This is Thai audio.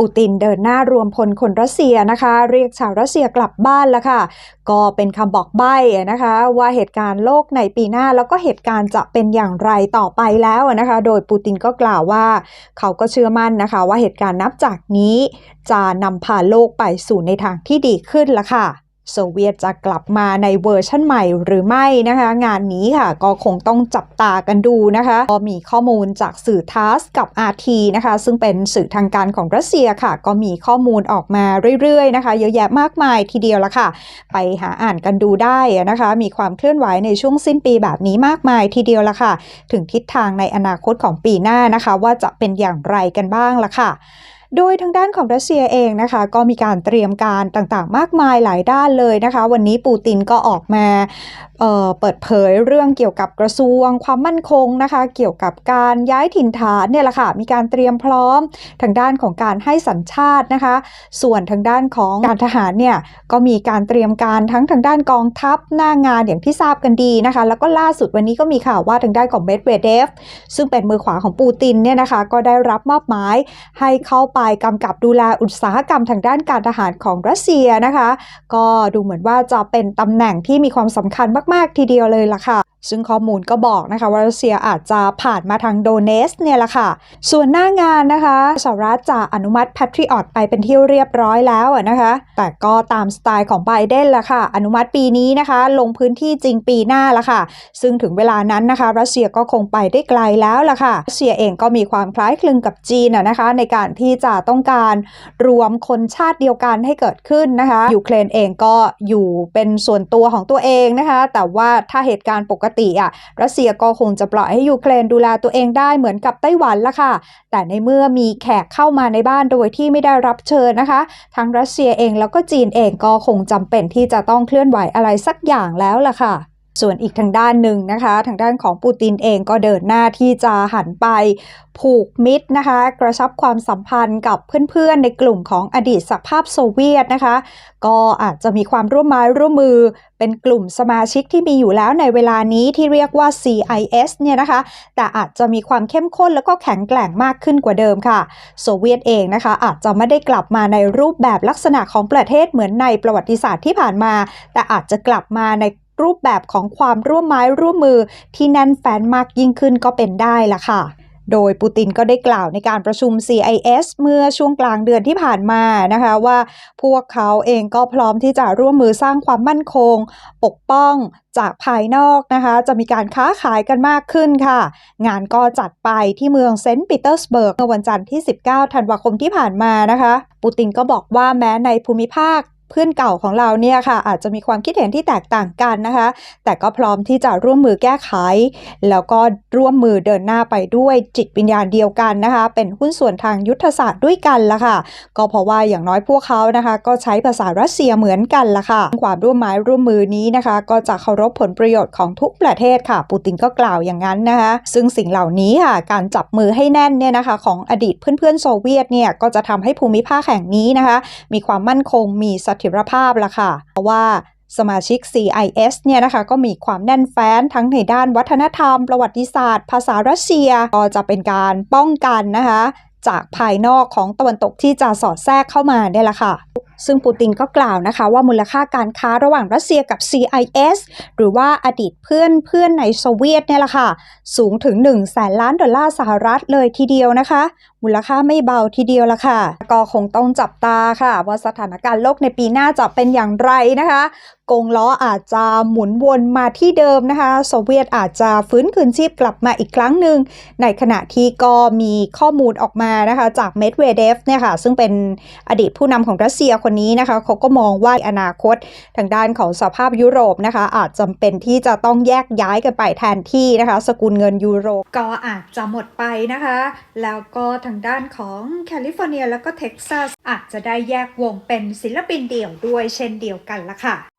ปูตินเดินหน้ารวมพลคนรัสเซียนะคะ เรียกชาวรัสเซียกลับบ้านแล้วค่ะ ก็เป็นคำบอกใบ้นะคะ ว่าเหตุการณ์โลกในปีหน้าแล้วก็เหตุการณ์จะเป็นอย่างไรต่อไปแล้วนะคะ โดยปูตินก็กล่าวว่า เขาก็เชื่อมั่นนะคะ ว่าเหตุการณ์นับจากนี้ จะนำพาโลกไปสู่ในทางที่ดีขึ้นละค่ะ โซเวียตจะกลับมาในเวอร์ชั่นใหม่หรือไม่นะคะ งานนี้ค่ะก็คงต้องจับตากันดูนะคะก็มีข้อมูลจากสื่อทัสกับ RT นะคะ ซึ่งเป็นสื่อทางการของรัสเซียค่ะ ก็มีข้อมูลออกมาเรื่อยๆนะคะ เยอะแยะมากมายทีเดียวละค่ะ ไปหาอ่านกันดูได้นะคะ มีความเคลื่อนไหวในช่วงสิ้นปีแบบนี้มากมายทีเดียวละค่ะ ถึงทิศทางในอนาคตของปีหน้านะคะ ว่าจะเป็นอย่างไรกันบ้างละค่ะ โดยทางด้านของรัสเซียเองนะคะ ก็มีการเตรียมการต่างๆ มากมายหลายด้านเลยนะคะ วันนี้ปูตินก็ออกมาเเปิดเผยเรื่องเกี่ยวกับกระทรวง ความมั่นคงนะคะ เกี่ยวกับการย้ายถิ่นฐานเนี่ยแหละค่ะมีการเตรียมพร้อมทางด้านของการให้สัญชาตินะคะ ส่วนทางด้านของการทหารเนี่ยก็มีการเตรียมการทั้งทางด้านกองทัพหน้างานอย่างที่ทราบกันดีนะคะ แล้วก็ล่าสุดวันนี้ก็มีข่าวว่าทางด้านของเมดเวเดฟซึ่งเป็นมือขวาของปูตินเนี่ยนะคะก็ได้รับมอบหมายให้เข้าไปกำกับดูแลอุตสาหกรรมทางด้านการทหารของรัสเซียนะคะ ก็ดูเหมือนว่าจะเป็นตำแหน่งที่มีความสำคัญมาก ๆ ทีเดียวเลยล่ะค่ะ ซึ่งข้อมูลก็บอกนะคะว่ารัสเซียอาจจะผ่านมาทางโดเนสเนี่ยแหละค่ะ ส่วนหน้างานนะคะสหรัฐจะอนุมัติ Patriot ไปเป็นที่เรียบร้อยแล้วนะคะ แต่ก็ตามสไตล์ของไบเดนละค่ะ อนุมัติปีนี้นะคะ ลงพื้นที่จริงปีหน้าละค่ะ ซึ่งถึงเวลานั้นนะคะ รัสเซียก็คงไปได้ไกลแล้วละค่ะ รัสเซียเองก็มีความคล้ายคลึงกับจีนอะนะคะ ในการที่จะต้องการรวมคนชาติเดียวกันให้เกิดขึ้นนะคะยูเครนเองก็อยู่เป็นส่วนตัวของตัวเองนะคะ แต่ว่าถ้าเหตุการณ์ปกติอะรัสเซียก็คงจะปล่อยให้ยูเครนดูแลตัวเองได้เหมือนกับไต้หวันละค่ะ แต่ในเมื่อมีแขกเข้ามาในบ้านโดยที่ไม่ได้รับเชิญนะคะ ทั้งรัสเซียเองแล้วก็จีนเองก็คงจำเป็นที่จะต้องเคลื่อนไหวอะไรสักอย่างแล้วล่ะค่ะ ส่วนอีกทางด้านหนึ่งนะคะ ทางด้านของปูตินเองก็เดินหน้าที่จะหันไปผูกมิตรนะคะ กระชับความสัมพันธ์กับเพื่อนๆ ในกลุ่มของอดีตสหภาพโซเวียตนะคะ ก็อาจจะมีความร่วมไม้ร่วมมือเป็นกลุ่มสมาชิกที่มีอยู่แล้วในเวลานี้ที่เรียกว่า CIS เนี่ยนะคะ แต่อาจจะมีความเข้มข้นแล้วก็แข็งแกร่งมากขึ้นกว่าเดิมค่ะ โซเวียตเองนะคะ อาจจะไม่ได้กลับมาในรูปแบบลักษณะของประเทศเหมือนในประวัติศาสตร์ที่ผ่านมา แต่อาจจะกลับมาใน รูปแบบของความร่วมไม้ร่วมมือที่แน่นแฟนมากยิ่งขึ้นก็เป็นได้ละค่ะโดยปูตินก็ได้กล่าวในการประชุม CIS เมื่อช่วงกลางเดือนที่ผ่านมานะคะว่าพวกเขาเองก็พร้อมที่จะร่วมมือสร้างความมั่นคง ปกป้องจากภายนอกนะคะ จะมีการค้าขายกันมากขึ้นค่ะ งานก็จัดไปที่เมืองเซนต์ปีเตอร์สเบิร์กเมื่อวันจันทร์ที่ 19 ธันวาคมที่ผ่านมานะคะ ปูตินก็บอกว่าแม้ในภูมิภาค เพื่อนเก่าของเราเนี่ยค่ะอาจจะมีความคิดเห็นที่แตกต่างกันนะคะ แต่ก็พร้อมที่จะร่วมมือแก้ไข แล้วก็ร่วมมือเดินหน้าไปด้วยจิตวิญญาณเดียวกันนะคะ เป็นหุ้นส่วนทางยุทธศาสตร์ด้วยกันละค่ะ ก็เพราะว่าอย่างน้อยพวกเขานะคะ ก็ใช้ภาษารัสเซียเหมือนกันละค่ะ ความร่วมไม้ร่วมมือนี้นะคะ ก็จะเคารพผลประโยชน์ของทุกประเทศค่ะ ปูตินก็กล่าวอย่างนั้นนะคะ ซึ่งสิ่งเหล่านี้ค่ะการจับมือให้แน่นเนี่ยนะคะ ของอดีตเพื่อนๆโซเวียตเนี่ยก็จะทำให้ภูมิภาคแห่งนี้นะคะ มีความมั่นคงมีเสถียรภาพละค่ะ เพราะว่าสมาชิก CIS เนี่ยนะคะก็มีความแน่นแฟ้นทั้งในด้านวัฒนธรรม ประวัติศาสตร์ ภาษารัสเซีย ก็จะเป็นการป้องกันนะคะ จากภายนอกของตะวันตกที่จะสอดแทรกเข้ามาเนี่ยแหละค่ะ ซึ่งปูตินก็กล่าวนะคะว่ามูลค่าการค้าระหว่างรัสเซียกับ CIS หรือว่าอดีตเพื่อนเพื่อนในโซเวียตเนี่ยแหละค่ะ สูงถึง1แสนล้านดอลลาร์สหรัฐเลยทีเดียวนะคะ มูลค่าไม่เบาทีเดียวละค่ะ ก็คงต้องจับตาค่ะ ว่าสถานการณ์โลกในปีหน้าจะเป็นอย่างไรนะคะกงล้ออาจจะหมุนวนมาที่เดิมนะคะ โซเวียตอาจจะฟื้นคืนชีพกลับมาอีกครั้งหนึ่ง ในขณะที่ก็มีข้อมูลออกมานะคะ จากเมดเวเดฟเนี่ยค่ะ ซึ่งเป็นอดีตผู้นำของรัสเซียคนนี้นะคะเขาก็มองว่าอนาคตทางด้านของสภาพยุโรปนะคะ อาจจำเป็นที่จะต้องแยกย้ายกันไปแทนที่นะคะ สกุลเงินยูโรก็อาจจะหมดไปนะคะ แล้วก็ทางด้านของแคลิฟอร์เนียแล้วก็เท็กซัสอาจจะได้แยกวงเป็นศิลปินเดี่ยวด้วยเช่นเดียวกันละค่ะ